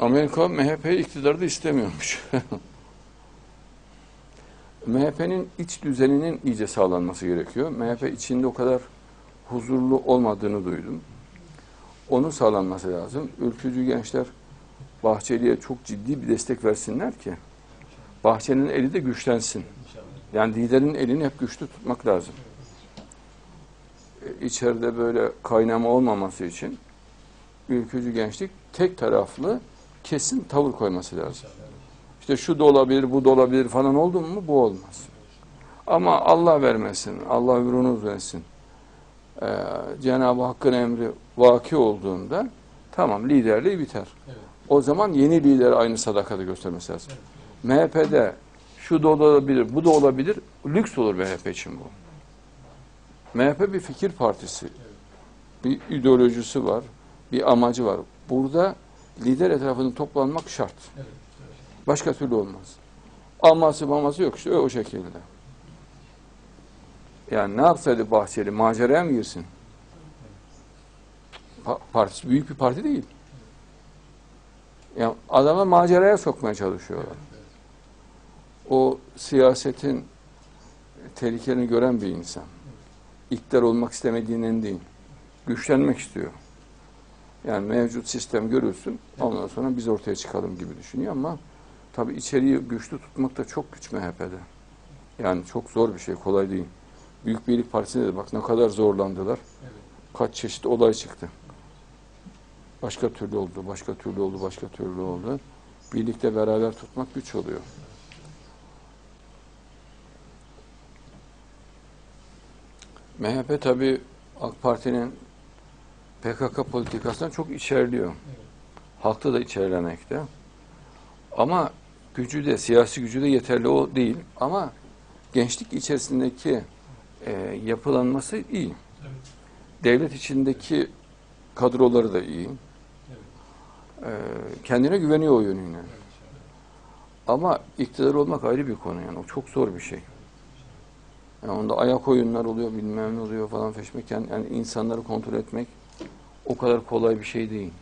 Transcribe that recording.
Amerika MHP iktidarda istemiyormuş. MHP'nin iç düzeninin iyice sağlanması gerekiyor. MHP içinde o kadar huzurlu olmadığını duydum. Onun sağlanması lazım. Ülkücü gençler Bahçeli'ye çok ciddi bir destek versinler ki Bahçeli'nin eli de güçlensin. Yani liderin elini hep güçlü tutmak lazım. E, İçeride böyle kaynama olmaması için ülkücü gençlik tek taraflı kesin tavır koyması lazım. İşte şu da olabilir, bu da olabilir falan oldu mu bu olmaz. Ama Allah vermesin, Allah ömrünüz versin. Ee, Cenab-ı Hakk'ın emri vaki olduğunda tamam liderliği biter. Evet. O zaman yeni lider aynı sadakati göstermesi lazım. MHP'de şu da olabilir, bu da olabilir. Lüks olur MHP için bu. MHP bir fikir partisi. Bir ideolojisi var, bir amacı var. Burada lider etrafında toplanmak şart. Başka türlü olmaz. Aması maması yok işte o şekilde. Yani ne yapsaydı Bahçeli? Maceraya mı girsin? Pa- partisi büyük bir parti değil. Yani adamı maceraya sokmaya çalışıyorlar. O siyasetin tehlikelerini gören bir insan. İktidar olmak istemediğinden değil. Güçlenmek istiyor. Yani mevcut sistem görülsün, ondan sonra biz ortaya çıkalım gibi düşünüyor ama tabii içeriği güçlü tutmak da çok güç MHP'de. Yani çok zor bir şey, kolay değil. Büyük Birlik Partisi'nde de bak ne kadar zorlandılar. Evet. Kaç çeşit olay çıktı. Başka türlü oldu, başka türlü oldu, başka türlü oldu. Birlikte beraber tutmak güç oluyor. MHP tabii AK Parti'nin PKK politikasından çok içerliyor. Halkta da içerlemekte. Ama gücü de, siyasi gücü de yeterli o değil. Ama gençlik içerisindeki e, yapılanması iyi. Evet. Devlet içindeki kadroları da iyi. E, kendine güveniyor o yönüyle. Ama iktidar olmak ayrı bir konu yani. O çok zor bir şey. Yani onda ayak oyunlar oluyor, bilmem ne oluyor falan feşmek. Yani, yani insanları kontrol etmek o kadar kolay bir şey değil.